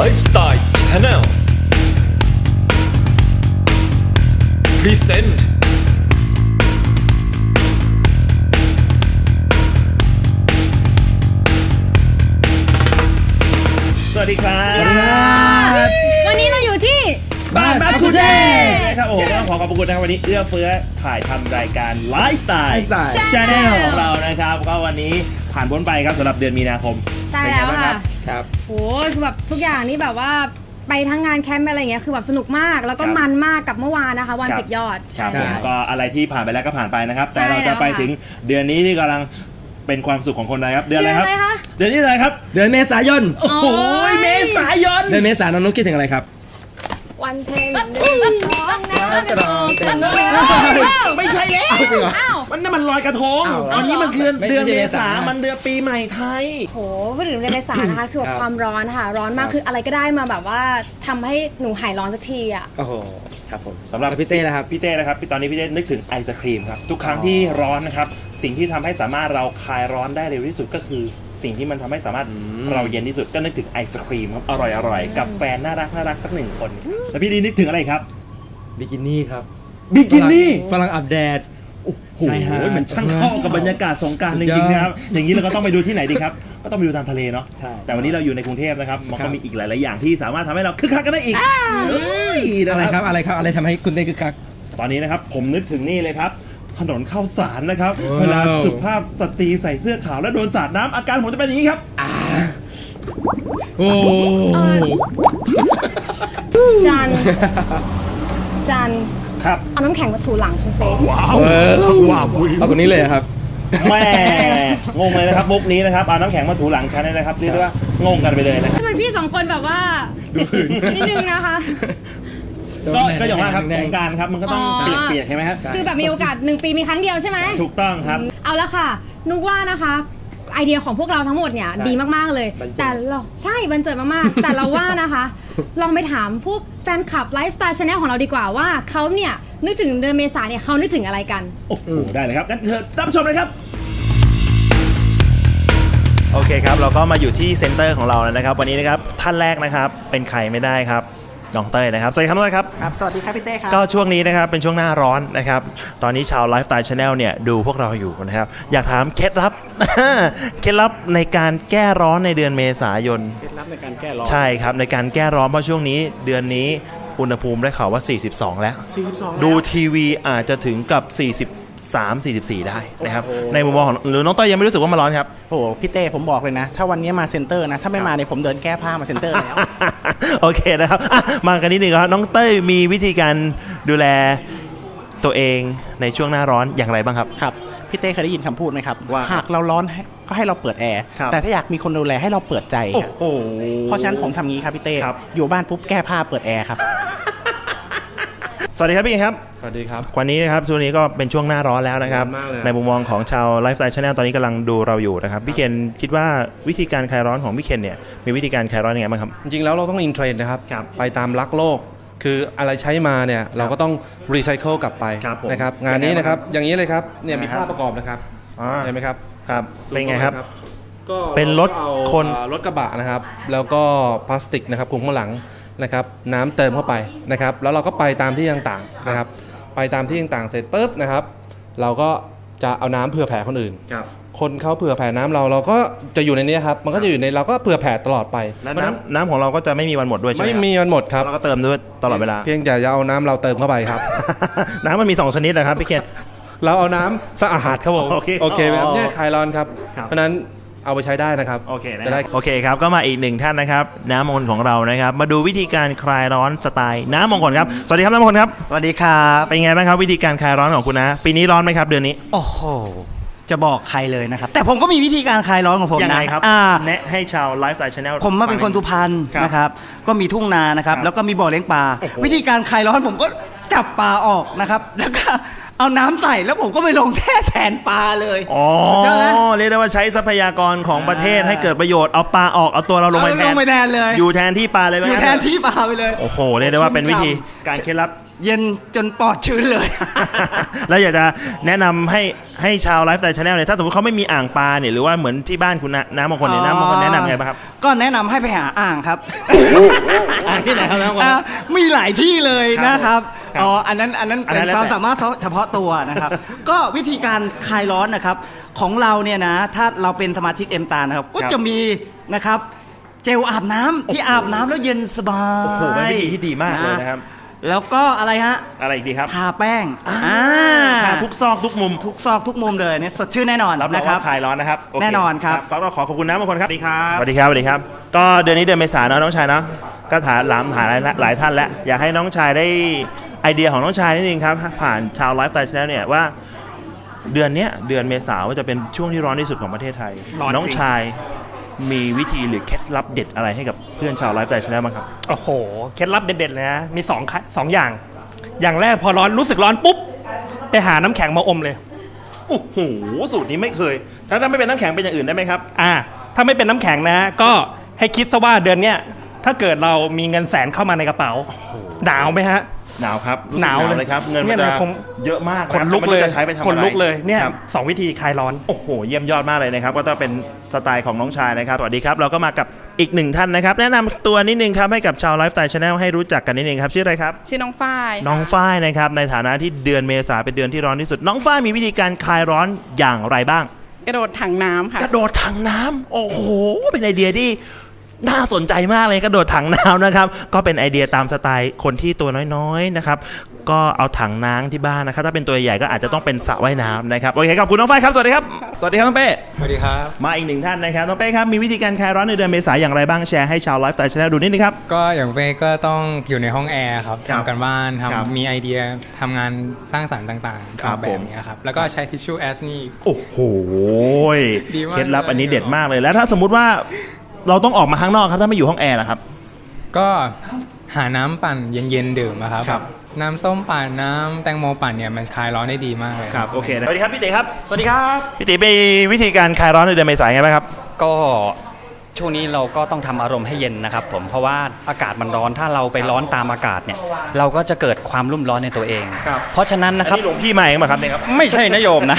Lifestyle Channel Present สวัสดีครับวันนี้เราอยู่ที่ บ้านบักกุเทสครับโอ้โหต้องขอขอบคุณนะครับวันนี้เอื้อเฟื้อถ่ายทำรายการไลฟ์สไตล์ Lifestyle ชาแนลของเรานะครับ ก็วันนี้ผ่านพ้นไปครับสำหรับเดือนมีนาคมใช่เป็นไงแล้วบ้างค่ะครับ โหคือแบบทุกอย่างนี่แบบว่าไปทั้งงานแคมป์อะไรอย่างเงี้ยคือแบบสนุกมากแล้วก็มันมากกับเมื่อวานนะคะ วันครับปิดยอด ครับใช่ ผมก็อะไรที่ผ่านไปแล้วก็ผ่านไปนะครับ ใช่แต่เราจะไปแล้วค่ะถึงเดือนนี้ที่กำลังเป็นความสุขของคนไทยครับ เดือนอะไรครับ เดือนอะไรคะ เดือนนี้อะไรครับ เดือนเมษายน โอ้โหโอ้ยเมษายน เดือนเมษายนน้องนุ๊กคิดถึงอะไรครับ วันเพ็ญเดือนสองน้ำกระดองเต็มเลยไม่ใช่แล้วเอ้ามันนั่นมันลอยกระทงอันนี้มันคือเดือนเมษามันเดือนปีใหม่ไทยโหพูดถึงเดือนเมษานะคะคือความร้อนค่ะ ร้อนมากคืออะไรก็ได้มาแบบว่าทำให้หนูหายร้อนสักทีอะโอ้โหครับผมสำหรับพี่เต้นะครับพี่เต้นะครับตอนนี้พี่เต้นึกถึงไอศครีมครับทุกครั้งที่ร้อนนะครับสิ่งที่ทำให้สามารถเราคลายร้อนได้เร็วที่สุดก็คือ สิ่งที่มันทำให้สามารถมเราเย็นที่สุดก็นึกถึงไอศครีมครับอร่อยอร่อยๆกับแฟนน่ารักน่ารักสักหนึ่งคนแล้วพี่ดีนึกถึงอะไรครับบิกินี่ครับบิกินี่ฝรั่งอาบแดดโอ้ใช่ฮะโหมันช่างเข้ากับบรรยากาศสงกรารสุจดยอดริงๆนะครับ อย่างนี้เราก็ต้องไปดูที่ไหนดีครับ ก็ต้องไปดูตามทะเลเนาะใช่แต่วันนี้เราอยู่ในกรุงเทพนะครับ มันครัก็บมีอีกหลายๆอย่างที่สามารถทำให้เราคึกคักกันได้อีกเอ้ยนะอะไรครับ อะไรครับ อะไรทำให้คุณเต้คึกคัก ตอนนี้นะครับ ผมนึกถึงนี่เลยครับ ถนนข้าวสารนะครับ ว้าว เวลาสุภาพสตรีใส่เสื้อขาวแล้วโดนสาดน้ำอาการผมจะเป็นอย่างนี้ครับ โอ้จัน จัน ครับ เอาน้ำแข็งมาถูหลังฉันเซว้าวเออชักว่าบุยเอาคนนี้เลยครับ แม่งงเลยนะครับมุกนี้นะครับเอาน้ำแข็งมาถูหลังฉันเนี่ยนะครับเรียกได้ว่างงกันไปเลยนะครับ ทำไมพี่สองคนแบบว่าดูอื่นนิดนึงนะคะ ก็ก็อย่างว่าครับสงกรารครับมันก็ต้องอ๋อเปียกๆใช่ไหมครับคือแบบมีโอกาสหนึ่งปีมีครั้งเดียวใช่ไหม ถูกต้องครับ เอาละค่ะ นุกว่านะคะไอเดียของพวกเราทั้งหมดเนี่ยใช่ดีมากๆเลยบรรเจิด แต่เราใช่บันเจิดมากๆ แต่เราว่านะคะ ลองไปถามพวกแฟนคลับไลฟ์สไตล์ชาแนลของเราดีกว่าว่าเขาเนี่ยนึกถึงเดือนเมษาเนี่ยเขานึกถึงอะไรกัน โอ้โหได้เลยครับงั้นเธอรับชมเลยครับ โอเคครับ เราก็มาอยู่ที่เซ็นเตอร์ของเราแล้วนะครับ วันนี้นะครับท่านแรกนะครับเป็นใครไม่ได้ครับ น้องเต้ยนะครับสวัสดีครับน้องเต้ยครับ ครับ สวัสดีครับพี่เต้ครับ ก็ช่วงนี้นะครับเป็นช่วงหน้าร้อนนะครับ ตอนนี้ชาวไลฟ์สไตล์ชาแนลเนี่ยดูพวกเราอยู่นะครับ อยากถามเคล็ดลับ เคล็ดลับในการแก้ร้อนในเดือนเมษายน เคล็ดลับในการแก้ร้อน ใช่ครับ ในการแก้ร้อนเพราะช่วงนี้เดือนนี้อุณหภูมิได้ข่าวว่า 42 แล้ว 42ดูทีวีอาจจะถึงกับ 43 44 ได้นะครับ โอ้โห ในมุมมองของหรือน้องเต้ยยังไม่รู้สึกว่ามันร้อนครับโอ้โหพี่เต้ผมบอกเลยนะ ถ้าวันนี้มาเซ็นเตอร์นะ ถ้าไม่มาเนี่ยผมเดินแก้ผ้ามาเซ็นเตอร์แล้ว โอเคนะครับอะมากันนิดนึงครับ น้องเต้ยมีวิธีการดูแลตัวเองในช่วงหน้าร้อนอย่างไรบ้างครับ ครับ พี่เต้เคยได้ยินคำพูดไหมครับ ว่าหากเราร้อนให้ก็ให้เราเปิดแอร์ครับ แต่ถ้าอยากมีคนดูแลให้เราเปิดใจโอ้ครับโห เพราะฉะนั้นผมทำงี้ครับพี่เต้ ครับ อยู่บ้านปุ๊บแก้ผ้าเปิดแอร์ครับ สวัสดีครับพี่ครับ สวัสดีครับ วันนี้นะครับช่วงนี้ก็เป็นช่วงหน้าร้อนแล้วนะครับร้อนมากเลยในมุมมองของชาวไลฟ์สไตล์ชาแนลตอนนี้กำลังดูเราอยู่นะครับ พี่เคนคิดว่าวิธีการคลายร้อนของพี่เคนเนี่ยมีวิธีการคลายร้อนยังไงบ้างครับ จริงๆแล้วเราต้องอินเทรนด์นะครับครับไปตามรักโลก คืออะไรใช้มาเนี่ยเราก็ต้องรีไซเคิลกลับไปครับผมนะครับ งานนี้นะครับอย่างนี้เลยครับเนี่ยมียังไงครับภาพประกอบนะครับอ่าเห็นไหมครับครับเป็นไงครับก็เป็นรถอาคนเอารถกระบะนะครับ แล้วก็พลาสติกนะครับคลุมข้างหลัง นะครับน้ำเติมเข้าไปนะครับ แล้วเราก็ไปตามที่ต่างๆนะครับ ไปตามที่ต่างๆเสร็จปุ๊บนะครับ เราก็จะเอาน้ำเผื่อแผ่คนอื่นครับคนเขาเผื่อแผ่น้ำเราเราก็จะอยู่ในนี้ครับ มันก็จะอยู่ในเราก็เผื่อแผ่ตลอดไปแล้วน้ำน้ำของเราก็จะไม่มีวันหมดด้วยใช่ไหมไม่ครับมีมันหมดครับเราก็เติมด้วยตลอดเวลา เพียงแต่จะเอาน้ำเราเติมเข้าไปครับ น้ำมันมีสองชนิดนะครับพี่เคนเราเอาน้ำสะอาดครับผมโอเคโอเคไหมครับอ๋อเนี่ยคลายร้อนครับครับเพราะฉะนั้น เอาไปใช้ได้นะครับโอเคนะจะได้ โอเคครับ ก็มาอีกหนึ่งท่านนะครับ น้ำมงคลของเรานะครับ มาดูวิธีการคลายร้อนสไตล์น้ำมงคลครับ สวัสดีครับน้ำมงคลครับ สวัสดีครับ เป็นไงบ้างครับวิธีการคลายร้อนของคุณนะ ปีนี้ร้อนไหมครับเดือนนี้ โอ้โห จะบอกใครเลยนะครับ แต่ผมก็มีวิธีการคลายร้อนของผมยังนะไงครับอ่าแนะให้ชาวไลฟ์สไตล์ชาแนล ผมมาเป็นคนสุพรรณครับนะครับ ก็มีทุ่งนานะครับ ครับแล้วก็มีบ่อเลี้ยงปลา โอ้โห วิธีการคลายร้อนผมก็จับปลาออกนะครับ แล้วก็ เอาน้ำใส่แล้วผมก็ไปลงแท่แทนปลาเลย อ๋อใช่ไหม เรียกได้ว่าใช้ทรัพยากรของประเทศอ่าให้เกิดประโยชน์เอาปลาออกเอาตัวเราลงไปเอาแทลนงไปแทนเลยอยู่แทนที่ปลาเลยไหมอยู่แทนที่ปลาไปเลย โอ้โหเรียกได้ว่าเป็นวิธีชุ่มฉ่ำการเคล็ดลับ เย็นจนปอดชื้นเลย แล้วอยากจะแนะนำให้ให้ชาวไลฟ์สไตล์ชาแนลเนี่ยถ้าสมมติเขาไม่มีอ่างปลาเนี่ยหรือว่าเหมือนที่บ้านคุณนะน้ำบางคนเนี่ยน้ำบางคนแนะนำไงบ้างครับ ก็แนะนำให้ไปหาอ่างครับอ่างที่ไหนครับน้ำบางคนอ่ามีหลายที่เลยนะครับครับ อ๋อ อันนั้น อันนั้นอันเป็นั้นนแล้วความแต่สามารถเฉพาะตัวนะครับ ก็วิธีการคลายร้อนนะครับ ของเราเนี่ยนะ ถ้าเราเป็นสมาชิกเอ็มตานะครับ ก็จะมีนะครับ เจลอาบน้ำที่อาบน้ำแล้วเย็นสบายโอ้โหเป็นวิธีที่ดีมากเลยนะครับ แล้วก็อะไรฮะ อะไรอีกดีครับทาแป้ง อ่าทาทุกซอกทุกมุมทุกซอกทุกมุมเลยเนี่ยสดชื่นแน่นอนรับรองนะครับว่าคลายร้อนนะครับโเคแน่นอนครับ ก็ต้องขอขอบคุณน้ำบางคนครับสวัสดีครับสวัสดีครับสวัสดีครับ ก็เดือนนี้เดือนเมษาเนอะน้องชายเนาะก็ถามหลามหาหลายหลายท่านแล้วอยากให้น้องชายได้ ไอเดียของน้องชายนิดนึงครับ ผ่านชาวไลฟ์สไตล์ชแนลเนี่ยว่า เดือนเนี้ยเดือนเมษาว่าจะเป็นช่วงที่ร้อนที่สุดของประเทศไทย ร้อนจริง น้องชายมีวิธีหรือเคล็ดลับเด็ดอะไรให้กับเพื่อนชาวไลฟ์สไตล์ชแนลบ้างครับ โอ้โห เคล็ดลับเด็ดๆเลยนะ มีสองค่ะสองอย่าง อย่างแรกพอร้อนรู้สึกร้อนปุ๊บ ไปหาน้ำแข็งมาอมเลย โอ้โหสูตรนี้ไม่เคย ถ้าถ้าไม่เป็นน้ำแข็งเป็นอย่างอื่นได้ไหมครับ อ่า ถ้าไม่เป็นน้ำแข็งนะ ก็ให้คิดซะว่าเดือนเนี้ย ถ้าเกิดเรามีเงินแสนเข้ามาในกระเป๋า หนาวไหมฮะ หนาวครับรู้สึกหนาวเลยเลยครับ เงินเนี่มันยจะนะผม เยอะมากขนลุกเลยไม่รู้จะใช้ไปทำอะไรขนลุกเลยเนี่ยครับ สองวิธีคลายร้อน โอ้โห เยี่ยมยอดมากเลยนะครับ ก็ต้องเป็นสไตล์ของน้องชายนะครับ สวัสดีครับ เราก็มากับอีกหนึ่งท่านนะครับ แนะนำตัวนิดนึงครับ ให้กับชาวไลฟ์สไตล์ชาแนลให้รู้จักกันนิดนึงครับ ชื่ออะไรครับ ชื่อน้องฝ้ายน้องฝ้ายนะครับ ในฐานะที่เดือนเมษาเป็นเดือนที่ร้อนที่สุด น้องฝ้ายมีวิธีการคลายร้อนอย่างไรบ้าง กระโดดถังน้ำค่ะ กระโดดถังน้ำโอ้โห เป็นไอเดียที่ น่าสนใจมากเลยกระโดดถังน้ำนะครับ ก็เป็นไอเดียตามสไตล์คนที่ตัวน้อยๆนะครับ ก็เอาถังน้ำที่บ้านนะครับ ถ้าเป็นตัวใหญ่ก็อาจจะต้องเป็นสระว่ายน้ำนะครับ โอเคขอบคุณน้องฝ้ายครับ สวัสดีครับ สวัสดีครับน้องเป้ สวัสดีครับ มาอีกหนึ่งท่านนะครับ น้องเป้ครับ มีวิธีการคลายร้อนในเดือนเมษายนอย่างไรบ้างแชร์ให้ชาวไลฟ์สไตล์ชาแนลดูนิดนึงครับ ก็อย่างเป้ก็ต้องอยู่ในห้องแอร์ครับครับทำกันบ้านครับ ทำมีไอเดียทำงานสร้างสรรค์ต่างๆครับออกแบผบมนี้ครับ แล้วก็ใช้ทิชชู่แอสนี่ โอ้โหดีมากเคล็ดลับเลยอันนี้เด็ดมากเลย แล้วถ้าสมมุติว่า เราต้องออกมาข้างนอกครับถ้าไม่อยู่ห้องแอร์ล่ะครับ ก็หาน้ำปั่นเย็นๆดื่มอะครับ ครับ น้ำส้มปั่นน้ำแตงโมปั่นเนี่ยมันคลายร้อนได้ดีมากเลย ครับโอเคนะสวัสดีครับพี่เต๋ครับสวัสดีครับพี่เต๋มีวิธีการคลายร้อนในเดือนเมษายนไงบ้างครับ ก็ ช่วงนี้เราก็ต้องทำอารมณ์ให้เย็นนะครับผมเพราะว่าอากาศมันร้อนถ้าเราไปร้อนตามอากาศเนี่ยเราก็จะเกิดความรุ่มร้อนในตัวเองครับเพราะฉะนั้นอันะครับนนี้หลวงพี่มาเองมาครับเนี่ยครับไม่ใช่นโยมนะ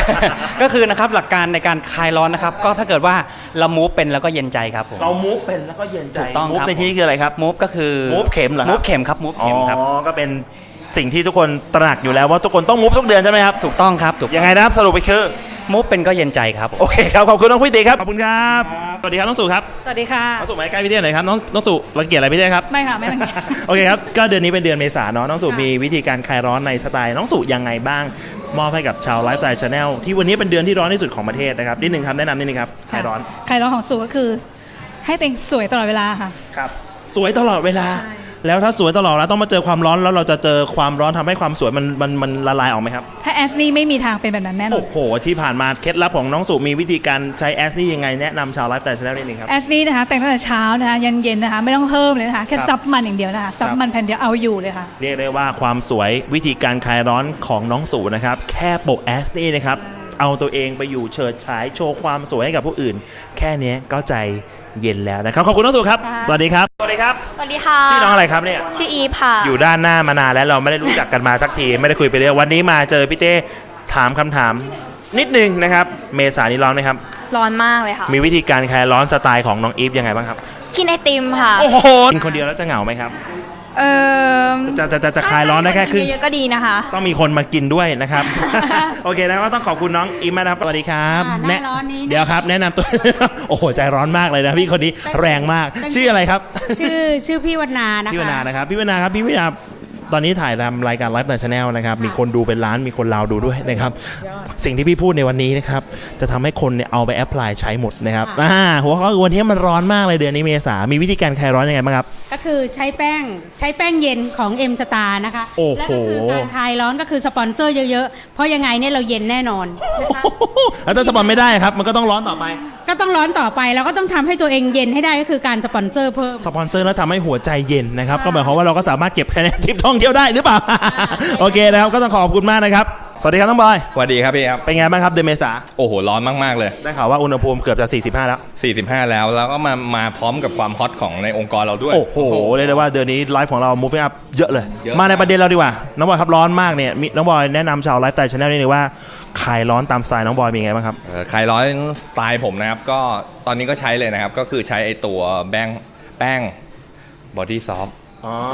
ก็คือนะครับหลักการในการคลายร้อนนะครับก็ถ้าเกิดว่าเรามูฟเป็นแล้วก็เย็นใจครับผมเรามูฟเป็นแล้วก็เย็นใจถูกต้องมูฟครับในที่นี้คืออะไรครับมูฟก็คือ move เข็มเหรอครับมูฟเข็มครับมูฟอ๋อเข็มครับก็เป็นสิ่งที่ทุกคนตระหนักอยู่แล้วว่าทุกคนต้องมูฟทุกเดือนใช่ไหมครับถูกต้องครับถูกยังไงนะครับสรุปไปคือ มูฟเป็นก็เย็นใจครับโอเคครับขอบคุณน้องพี่เต๋ครับขอบคุณครับสวัสดีครับน้องสุครับสวัสดีค่ะน้องสุมาใกล้พี่เต้หน่อยครับน้องน้องสุรังเกียจอะไรพี่เต้ครับไม่ค่ะไม่รังเกียจโอเคครับก็เดือนนี้เป็นเดือนเมษาเนาะน้องสุค่ะมีวิธีการคลายร้อนในสไตล์น้องสุยังไงบ้างมอบให้กับชาวไลฟ์สไตล์ชาแนลที่วันนี้เป็นเดือนที่ร้อนที่สุดของประเทศนะครับนิดนึงครับแนะนำนิดนึงครับคลายร้อนใครร้อนของสูก็คือ ให้ตัวเองสวยตลอดเวลาค่ะครับสวยตลอดเวลา แล้วถ้าสวยตลอดแล้วต้องมาเจอความร้อนแล้วเราจะเจอความร้อนทำให้ความสวยมันมันมันละลายออกไหมครับ ถ้าแอสนี่ไม่มีทางเป็นแบบนั้นแน่นอโอ้นโห ที่ผ่านมาเคล็ดลับของน้องสุมีวิธีการใช้แอสนี่ยังไงแนะนำชาวไลฟ์สไตล์ชาแนลนิดนึงครับแอสนี่นะคะแต่งตั้งแต่เช้านะคะยันเย็นนะคะไม่ต้องเพิ่มเลยนะคะแค่ครับซับมันอย่างเดียวนะคะซับครับมันแผ่นเดียวเอาอยู่เลยค่ะเรียกได้ว่าความสวยวิธีการคลายร้อนของน้องสูนะครับแค่โปะแอสนี่นะครับ เอาตัวเองไปอยู่เฉิดฉายโชว์ความสวยให้กับผู้อื่น แค่เนี้ยก็ใจเย็นแล้วนะครับ ขอบคุณน้องสูครับ ค่ะ สวัสดีครับ สวัสดีครับ สวัสดีค่ะ ชื่อน้องอะไรครับเนี่ย ชื่ออีฟค่ะ อยู่ด้านหน้ามานานแล้วเราไม่ได้รู้จักกันมาสักที ไม่ได้คุยไปเรื่อยวันนี้มาเจอพี่เต้ถามคำถาม นิดนึงนะครับ เมษานี้ร้อนไหมครับ ร้อนมากเลยค่ะ มีวิธีการคลายร้อนสไตล์ของน้องอีฟยังไงบ้างครับ กินไอติมค่ะ โอ้โหกินคนเดียวแล้วจะเหงาไหมครับ เออจะจะจะจะคลายร้อนได้แค่ครึ่ง เยอะๆก็ดีนะคะต้องมีคนมากินด้วยนะครับ โอเคนะก็ต้องขอบคุณน้องอิมมากนะครับสวัสดีครับอ่าหน้าร้อนนี้เดี๋ยวครับ แนะนำตัว โอ้โหใจร้อนมากเลยนะพี่คนนี้แรงมาก ชื่ออะไรครับ ชื่อชื่อพี่วนานะคะ พี่วนานะครับพี่วนาครับพี่วนา ตอนนี้ถ่ายทำรายการไลฟ์ในชาแนลนะครับ มีคนดูเป็นล้านมีคนลาวดูด้วยนะครับ สิ่งที่พี่พูดในวันนี้นะครับ จะทำให้คนเนี่ยเอาไปแอพพลายใช้หมดนะครับอ่าหัวข้อคือวันนี้มันร้อนมากเลยเดือนนี้เมษา มีวิธีการคลายร้อนยังไงบ้างครับ ก็คือใช้แป้งใช้แป้งเย็นของเอ็มสตาร์นะคะโอ้โหแล้วก็คือการคลายร้อนก็คือสปอนเซอร์เยอะๆ เพราะยังไงเนี่ยเราเย็นแน่นอนนะคะแล้วถ้าสปอนไม่ได้ครับ มันก็ต้องร้อนต่อไป ก็ต้องร้อนต่อไปแล้วก็ต้องทำให้ตัวเองเย็นให้ได้ก็คือการสปอนเซอร์เพิ่ม สปอนเซอร์แล้วทำให้หัวใจเย็นนะครับ ก็หมายความว่าเราก็สามารถเก็บคะแนนทิปท่องเที่ยวได้หรือเปล่า โอเคนะครับ ก็ต้องขอบคุณมากนะครับ สวัสดีครับน้องบอย สวัสดีครับพี่ครับ เป็นไงบ้างครับเดือนเมษาโอ้โห ร้อนมาก ๆ เลย ได้ข่าวว่าอุณหภูมิเกือบจะ 45 แล้ว 45 แล้ว แล้วก็มามาพร้อมกับความฮอตของในองค์กรเราด้วย โอ้โหเรียกได้ว่าเดือนนี้ไลฟ์ของเรา moving up เยอะเลยเยอะมาในประเด็นเราดีกว่า น้องบอยครับร้อนมากเนี่ยมีน้องบอยแนะนำชาวไลฟ์สไตล์ชาแนลนี่เลยว่าคลายร้อนตามสไตล์น้องบอยเป็นไงบ้างครับเอ่อใครร้อยสไตล์ผมนะครับก็ตอนนี้ก็ใช้เลยนะครับก็คือใช้ไอตัวแป้งแป้งบอดี้ซอฟอ๋อ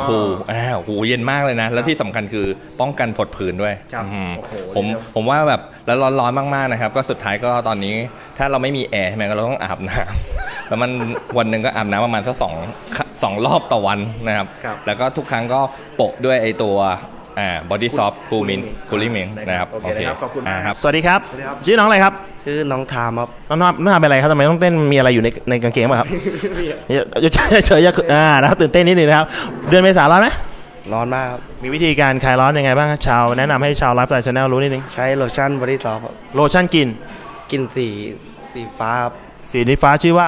คูลอ้าวโหเย็นมากเลยนะ แล้วที่สำคัญคือป้องกันผดผื่นด้วยครับอืมโอ้โหผมเดี๋ยวผมว่าแบบแล้วร้อนๆมากๆนะครับ ก็สุดท้ายก็ตอนนี้ถ้าเราไม่มีแอร์ใช่ไหมก็เราต้องอาบน้ำ แล้วมันวันหนึ่งก็อาบน้ำประมาณสักสองสองรอบต่อวันนะครับ ครับ แล้วก็ทุกครั้งก็โปะด้วยไอตัว อ่าบอดี้ซอฟคูมินคูลิ่งมินนะครับโอเคนะครับขอบคุณมากาครับสวัสดีครับ ชื่อน้องอะไรครับ ชื่อน้องทามครับ น้องน้องน้องทำเป็นอะไรครับทำไมต้องเต้นมีอะไรอยู่ในในกางเกงป่ะครับเฉยเฉยๆอ่านะครับตื่นเต้นนิดนึงนะครับ เดือนเมษาร้อนไหมร้อนมากครับมีวิธีการคลายร้อนยังไงบ้างครับชาวแนะนำให้ชาวไลฟ์สไตล์ชาแนลรู้นิดนึง ใช้โลชั่นบอดี้ซอฟโลชั่นกิน กินสีสีฟ้าครับสีนี้ฟ้าชื่อว่า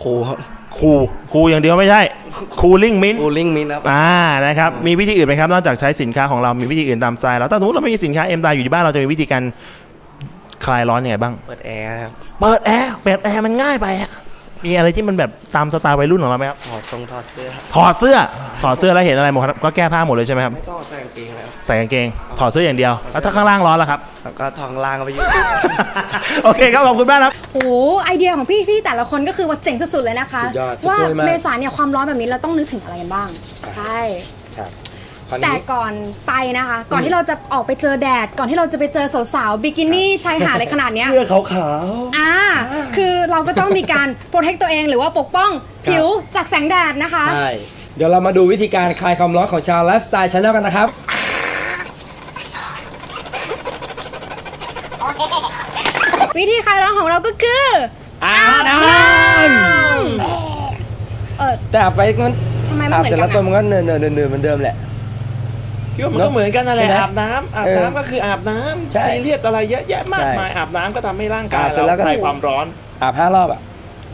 คูครับ คูคูอย่างเดียวไม่ใช่คูลิ่งมิ้น คูลิ่งมินครับ อ่า นะครับ มีวิธีอื่นไหมครับ นอกจากใช้สินค้าของเรา มีวิธีอื่นตามสไตล์เราถ้าสมมติเราไม่มีสินค้าเอ็มตาอยู่ที่บ้าน เราจะมีวิธีการคลายร้อนยังไงบ้าง เปิดแอร์ครับ เปิดแอร์ เปิดแอร์มันง่ายไปอะ มีอะไรที่มันแบบตามสไตล์วัยรุ่นของเราไหมครับถอดทรงถอดเสื้อถอดเสื้อถอดเสื้อแล้วเห็นอะไรหมดครับก็แก้ผ้าหมดเลยใช่ไหมครับไม่ต้องใส่กางเกงแล้วใส่กางเกง ถอดเสื้ออย่างเดียวแล้วถ้าข้างล่างร้อนล่ะครับ แล้วก็ทองล่างก็ไปอยู่ โอเคครับขอบคุณมากครับ โอ้โหไอเดียของพี่พี่แต่ละคนก็คือว่าเจ๋งสุดๆเลยนะคะ สุดยอดว่าสุดยอดมาก เมษาเนี่ยความร้อนแบบนี้เราต้องนึกถึงอะไรกันบ้าง ใช่ ครับ คราวแต่นี้ก่อนไปนะคะ ก่อนที่เราจะออกไปเจอแดด ก่อนที่เราจะไปเจอสาวๆบิกินี่ชายหาดอะไรขนาดเนี้ย เสื้อขาวอ่า คือเราก็ต้องมีการโปรเทคตัวเองหรือว่าปกป้องผิวจากแสงแดดนะคะ ๆใช่เดี๋ยวเรามาดูวิธีการคลายความร้อนของชาวไลฟ์สไตล์ชาแนลกันนะครับ วิธีคลายร้อนของเราก็คืออาบน้เออำแต่อาบไปมันทำไมมันอาบเหมือเสร็จนกัแล้วนตัวอะมันก็เนินเนินเนินเนินเหมือนเดิมแหละ พี่ว่ามันก็เหมือนกันนั่นแหละใช่ไหมอาบน้ำอาบเออน้ำก็คืออาบน้ำใช่ซีเรียสอะไรเยอะแยะมากใช่มายอาบน้ำก็ทำให้ร่างกายอาบเสร็จเราแล้วก็ คลายความร้อน อาบห้ารอบอะ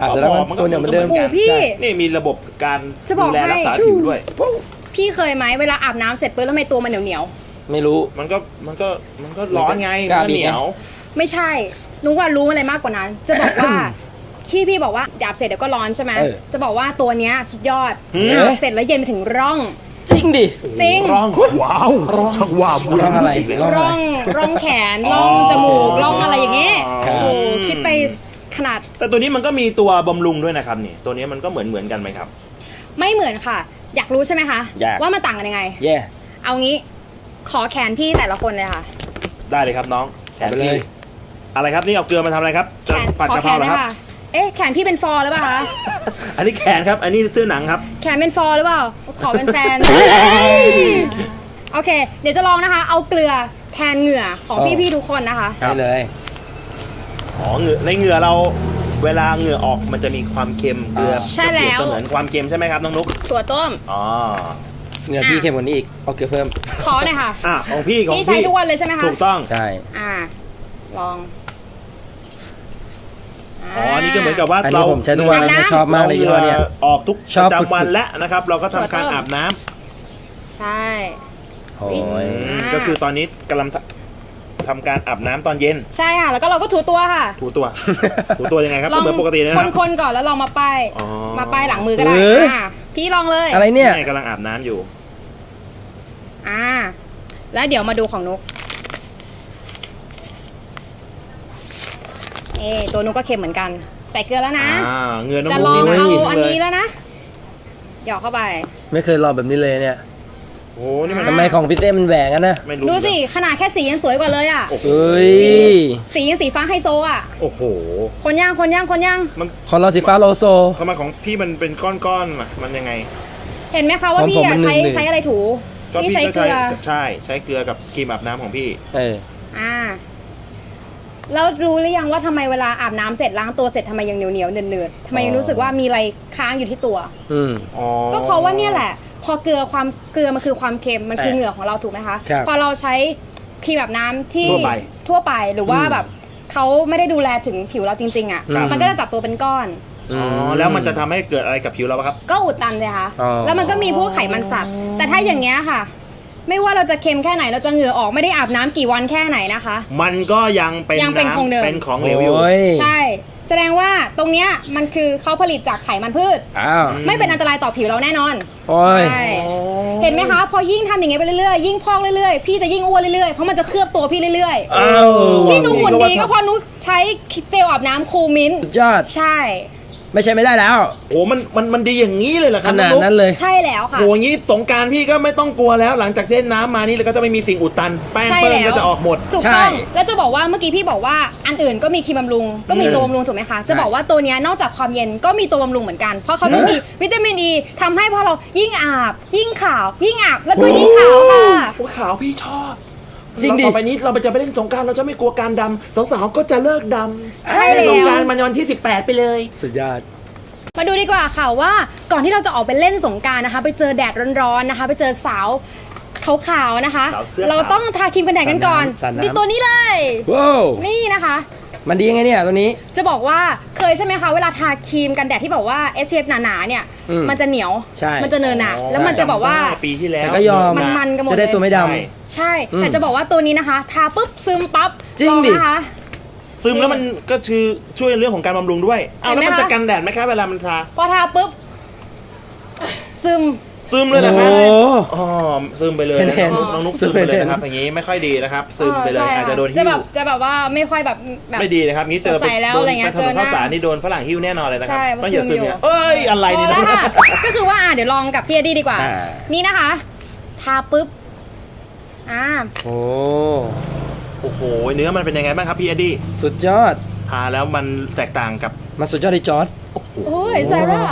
อาบเสร็จแล้วมันตัวเนี่ยเหมือนเดิมโอ้โหพี่ ใช่ นี่มีระบบการจะบอกดูแลรักษาให้ผิวด้วย พี่เคยไหมเวลาอาบน้ำเสร็จปุ๊บแล้วทำไมตัวมันเหนียวเหนียวไม่รู้ มันก็มันก็มันก็ร้อนไงกมันล้าก็บีบเหนียว ๆไม่ใช่นุ้งว่ารู้อะไรมากกว่านั้น จะบอกว่า ที่พี่บอกว่าหยาบเสร็จเดี๋ยวก็ร้อนใช่ไหมเออจะบอกว่าตัวเนี้ยสุดยอดหืม อาบเสร็จแล้วเย็นไปถึงร่อง จริงดิจริงร้องว้าวชักว้าวร้องอะไรร้องอะไร ร่องร่องแขนร่องจมูกร่องอะไรอย่างเงี้ยครับโอ้โหคิดไปขนาดแต่ตัวนี้มันก็มีตัวบำรุงด้วยนะครับนี่ ตัวนี้มันก็เหมือนเหมือนกันไหมครับ ไม่เหมือนค่ะ อยากรู้ใช่ไหมคะ อยาก ว่ามันต่างกันยังไง แย่ เอางี้ขอแขนพี่แต่ละคนเลยค่ะ ได้เลยครับน้องแขนเอาไปเลพี่ยอะไรครับนี่เอาเกลือมาทำอะไรครับแขจะนผัดขอกะแขเพรานเหรเลอยครับค่ะ เอ๊ะแขนพี่เป็นฟอร์หรือเปล่าคะอันนี้แขนครับ อันนี้เสื้อหนังครับ แขนเป็นฟอร์หรือเปล่า ขอเป็นแฟน โอเค เดี๋ยวจะลองนะคะ เอาเกลือแทนเหงื่อของอ๋อ พี่ๆทุกคนนะคะได้เลย อ๋อเหงื่อในเหงื่อเราเวลาเหงื่อออกมันจะมีความเค็มเกลือใช่แล้ว เปรียบเสมือนความเค็มใช่ไหมครับน้องนุ๊กถั่วต้ม อ๋อเหงื่อพี่เข้มกว่านี้อีกเอาเกลือเพิ่ม ขอหน่อยค่ะ อะของพี่ของนี่พี่ใช้ทุกวันเลยใช่ไหมคะ ถูกต้อง ใช่ อ่า ลอง อ๋ออันนี้ก็เหมือนกับว่าอันนี้เราผมใช้ทุกวันอาบเลยน้ำชอบมากเลยยี่ห้อเนี้ยออกทุกชอบประฝึก จำวันแล้วนะครับ เราก็ทำการถั่วต้มอาบน้ำใช่ โอ้ย อืมก็คือตอนนี้กำลังททำการอาบน้ำตอนเย็นใช่ค่ะ แล้วก็เราก็ถูตัวค่ะถูตัว ถูตัวยังไงครับลองก็เหมือนปกติเลยนะครับคนๆก่อนแล้วลองมาป้ายอ๋อ มาป้ายหลังมือก็ได้เอออ่อ่าพี่ลองเลยอะไรเนี่ยนี่กำลังอาบน้ำอยู่ อ่า แล้วเดี๋ยวมาดูของนุก เอ้ตัวนุกก็เค็มเหมือนกัน ใส่เกลือแล้วนะ อ่าเหงื่อน้องจะนุ๊ลกองนี่น่าเอากินอันเลนี้ยแล้วนะ หยอกเข้าไป ไม่เคยลองแบบนี้เลยเนี่ยโอ้นี่มันทำไมของพี่เต้มันแหวงกันนะไม่รู้ดูสิ ขนาดแค่สียังสวยกว่าเลยอะโอ้โหเอ้ยสียังสีฟ้าไฮโซอะ โอ้โหคนย่างคนย่างคนย่างของเราสีฟ้าโลโซ ทำไมของพี่มันเป็นก้อนๆล่ะมันยังไงเห็นไหมคะว่าของพี่ผมอะมันใช้หนึ่งๆ ใช้อะไรถู ก็พี่พี่ใช้ก็เกลือใช่ใช้เกลือกับครีมอาบน้ำของพี่ เอออ่า แล้วรู้หรือยังว่าทำไมเวลาอาบน้ำเสร็จล้างตัวเสร็จทำไมยังเหนียวเหนียวๆเนืดเนืดๆทำไมยังรู้สึกว่ามีอะไรค้างอยู่ที่ตัว อืม อ๋อ ก็เพราะว่าเนี่ยแหละ พอเกลือความเกลือมันคือความเค็มมันคือแต่เหงื่อของเราถูกไหมคะ ครับพอเราใช้ครีมแบบน้ำที่ทั่วไปทั่วไปหรือว่าแบบเขาไม่ได้ดูแลถึงผิวเราจริง ๆ อะ ครับ มันก็จะจับตัวเป็นก้อน อ๋อแล้วมันจะทำให้เกิดอะไรกับผิวเราปะครับ ก็อุดตันเลยค่ะ อ๋อ แล้วมันก็มีพวกไขมันสัตว์ แต่ถ้าอย่างเงี้ยค่ะ ไม่ว่าเราจะเค็มแค่ไหนเราจะเหงื่อออกไม่ได้อาบน้ำกี่วันแค่ไหนนะคะ มันก็ยังเป็นยังเป็นำคงเดิม เป็นของเหลวอยู่โอ้ยใช่ แสดงว่าตรงเนี้ยมันคือเขาผลิตจากไขมันพืช อ้าวไม่เป็นอันตรายต่อผิวเราแน่นอน โอ้ย ใช่ เห็นไหมคะ พอยิ่งทำอย่างเงี้ยไปเรื่อยๆ ยิ่งพอกเรื่อยๆ พี่จะยิ่งอ้วนเรื่อยๆ เพราะมันจะเคลือบตัวพี่เรื่อยอ้าวๆที่หนูหุ่นดีก็เพราะหนูใช้เจลอาบน้ำคูลมิ้นท์สุดยอด ใช่ ไม่ใช่ไม่ได้แล้วโอ้มันมันมันดีอย่างนี้เลยเหรอคขรับนาดองกนั้นเลยใช่แล้วค่ะโหอย่างนี้สงกรารพี่ก็ไม่ต้องกลัวแล้ว หลังจากเล่นน้ำมานี่เราก็จะไม่มีสิ่งอุดตัน แป้งใช่เปิ้ลแล้ว ก็จะออกหมด ถูกใช่ต้องแล้วจะบอกว่าเมื่อกี้พี่บอกว่าอันอื่นก็มีครีมบำรุง ก็มีตัวบำรุงถูกไหมคะ จะบอกว่าตัวเนี้ยนอกจากความเย็นก็มีตัวบำรุงเหมือนกัน เพราะเขาจะมีวิตามินอีทำให้พอเรายิ่งอาบ ยิ่งขาว ยิ่งอาบแล้วก็ยิ่งขาวค่ะ โอ้ขาวพี่ชอบ จริงดิ ต่อไปนี้เราจะไปเล่นสงกรารเราจะไม่กลัวการดำสาวๆก็จะเลิกดำใช่แล้ว สงกรารมันวันที่ 18 ไปเลย สุดยอด มาดูดีกว่าค่ะว่าก่อนที่เราจะออกไปเล่นสงกรารนะคะ ไปเจอแดดร้อนๆนะคะ ไปเจอสาวขาวๆนะคะ สาวเสื้อขาวเราต้องทาครีมกันแดดกันก่อนสาดน้ำ ดีตัวนี้เลย ว้าว นี่นะคะ มันดียังไงเนี่ยตัวนี้ จะบอกว่าเคยใช่ไหมคะเวลาทาครีมกันแดดที่แบบว่า SPF หนาๆเนี่ย อืมมันจะเหนียว ใช่ มันจะเนินหนาแล้วมันจะบอกว่า จำได้ปีที่แล้ว แต่ก็ยอมมันๆกันหมดจะได้เลยตัวไม่ดใช่ ใช่ อืมแต่จะบอกว่าตัวนี้นะคะ ทาปุ๊บซึมปั๊บจริงลอดินะคะ ซึมแล้วมันก็คือช่วยเรื่องของการบำรุงด้วยอ้าวเห็นแล้วไหมมันจะคะ กันแดดไหมครับเวลามันทา พอทาปุ๊บ ซึม ซึมำเลยนะคโอ้รับโหอ๋อซึมไปเลยเห็นเห็นน้องนุ๊กซึซึมมไปไปเลยเห็นนะครับ อย่างนี้ไม่ค่อยดีนะครับ ซึมไปเลยใช่อาจจะโดนจะหิ้วแบบจะแบบว่าไม่ค่อยแบบแบบ ไม่ดีนะครับนี้เจอใส่แล้วโดนอะไรเงี้ยไปถนนเจอหน้าข้าวสารนี่โดนฝรั่งหิ้วแน่นอนเลยนะครับใช่ต้องอย่าซึซึมมอยู่ เนี่ยเอ้ยอะไรพนี่อแล้วนะค่ะ ก็คือว่าอะเดี๋ยวลองกับพี่เอ็ดดี้ดีกว่า อ่า นี่นะคะ ทาปุ๊บ อ่า โอ้โอ้โหเนื้อมันเป็นยังไงบ้างครับพี่เอ็ดดี้สุดยอด ทาแล้วมันแตกต่างกับ มาสุดยอดที่จอร์ดโอ้ยซาร่า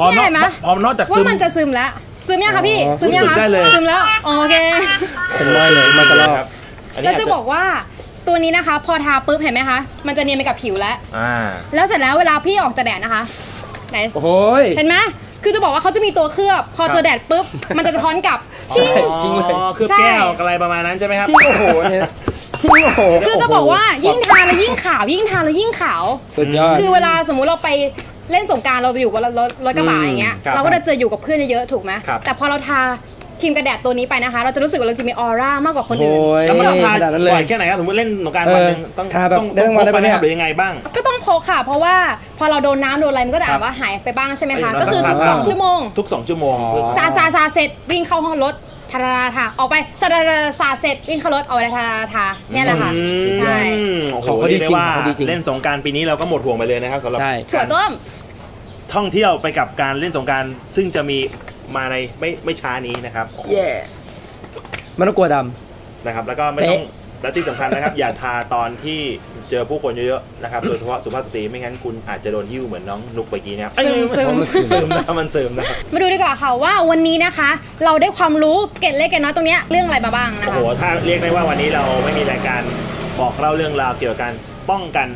อ๋อพอนอกเห็นไหมพอนอกจากซึว่าม มันจะซึมแล้ว ซึมยังคะพี่ อ๋อซึมยังซึคะมได้เลย ซึมแล้วอ๋อโอเค เป็นรอยเลยมากระลอกครับอันนี้แล้วอาจจะบอกว่าตัวนี้นะคะ พอทาปุ๊บเห็นไหมคะ มันจะเนียนไปกับผิวแล้ว อ่า แล้วเสร็จแล้วเวลาพี่ออกจากแดดนะคะ ไหน โอ้โหย เห็นไหมคือจะบอกว่าเขาจะมีตัวเคลือบ พอเจอแดดปุ๊บ มันจะสะท้อนกลับ ชิง จริงเลย อ๋อคือใช่ แก้วอะไรประมาณนั้นใช่ไหมครับจริงโอ้โหเนี่ยจริงโอ้โหคือจะบอกว่ายิ่งทาแล้วยิ่งขาว ยิ่งทาแล้วยิ่งขาว สุดยอด คือเวลาสมมุติเราไป เล่นสงกรารเราอยู่กับรถรถกระบะอย่างเงี้ยครับเราก็จะเจออยู่กับเพื่อนเยอะๆถูกไหมครับ แต่พอเราทาครีมกันแดดตัวนี้ไปนะคะ เราจะรู้สึกว่าเราจะมีออร่ามากกว่าคนอื่น โอ้ย แล้วมันต้องทาขนาดนั้นเลยบ่อยแค่ไหนครับสมมติเล่นสงกรารเออวันหนึงต้องทาแบบต้องได้ทั้งวันต้องพกได้ปะเนี่ย หรือยังไงบ้าง ก็ต้องพกค่ะ เพราะว่าพอเราโดนน้ำโดนอะไรมันก็จะครัอาบ จว่าหายไปบ้างใช่ไหมคะเออก็คือทุกเราต้องสองทาชั่วโมงทุกสองชั่วโมงซาซาซาเสร็จวิ่งเข้าห้องรถทาราทาออกไปซาดาดาซาเสร็จวิ่งเข้ารถออกไปทาราทาเนี่ยแหละค่ะอืมใช่ โอ้โหของเขาดีเรียกได้จริงว่าของเขาดีจริงเล่นสงกรารปีนี้เราก็หมดห่วงไปเลยนะครับสำหรับใช่ ถั่วต้ม ท่องเที่ยวไปกับการเล่นสงกรารซึ่งจะมีมาในไม่ไม่ช้านี้นะครับเย่ไม่ต้องกลัวด นะครับ แล้วก็ไม่ต้องเป๊ะและที่สำคัญนะครับ อย่าทาตอนที่เจอผู้คนเยอะๆนะครับโดยเฉพาะสุภาพสตรีไม่งั้นคุณอาจจะโดนหิ้วเหมือนน้องนุกเมื่อกี้นะครับซึม ซึมมันซึมนะมันซึมนะครับ มาดูดีกว่าค่ะว่าวันนี้นะคะ เราได้ความรู้เกร็ดเล็กเกร็ดน้อยตรงเนี้ยเรื่องอะไรมาบ้างนะโอ้คะ โห ถ้าเรียกได้ว่าวันนี้เราไม่มีรายการบอกเล่าเรื่องราวเกี่ยวกับการป้องกัน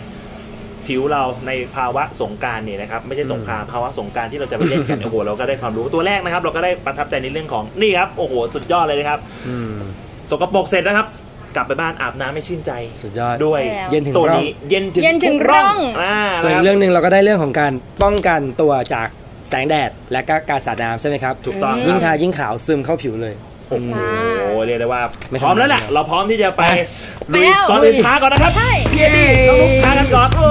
ผิวเราในภาวะสงกรารเนี่ยนะครับไม่ใช่สงครามภาวะสงกรารที่เราจะไปเล่นกันโอ้โหเราก็ได้ความรู้ตัวแรกนะครับ เราก็ได้ประทับใจในเรื่องของนี่ครับโอ้โหสุดยอดเลยนะครับำอืมสกปรกเสร็จนะครับ กลับไปบ้านอาบน้ำไม่ชื่นใจสุดยอดด้วยแล้วเย็นถึงตัวร่องนี้เย็นถึงเย็นถึงทุกร่องอ่าส่วนอีนะคกรับเรื่องหนึ่งเราก็ได้เรื่องของการป้องกันตัวจากแสงแดดและก็การสาดน้ำใช่ไหมครับถูกต้องยิ่งคทารับยิ่งขาวซึมเข้าผิวเลย โอ้โหเรียกได้ว่าไม่พร้อมแล้วแหละธรรมดาเราพร้อมที่จะไปไปลุยแล้วก่อนอื่นทาก่อนนะครับใช่เย้ต้องลุกทากันก่อนโอ้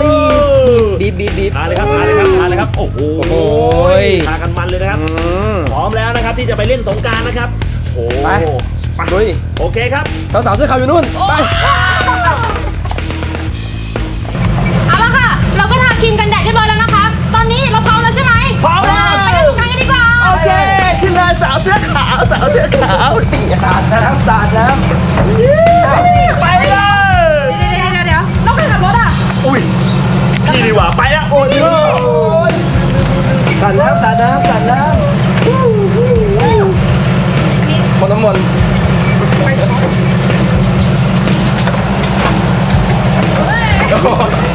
บีบบีบบีบทาเลยครับทาเลยครับทาเลยครับโอ้โหโอ้โหทากันมันเลยนะครับ อืม พร้อมแล้วนะครับที่จะไปเล่นสงกรารนะครับ โอ้ไปลุยโอเคครับ สาวๆเสื้อขาวอยู่นู่น ไป เอาละค่ะ เราก็ทาครีมกันแดดเรียบร้อยแล้วนะคะ ตอนนี้เราพร้อมาวสาเสื้อขาวปีสาดน้ำสาดน้ำไปเลยเดี๋ยวเดี๋ยวเดี๋ยวเราไปขับรถอะ อุ้ยพี่ดีกว่าไปแล้วโอ้ยสาดน้ำสาดน้ำสาดน้ำหมดน้ำมนต์โอ้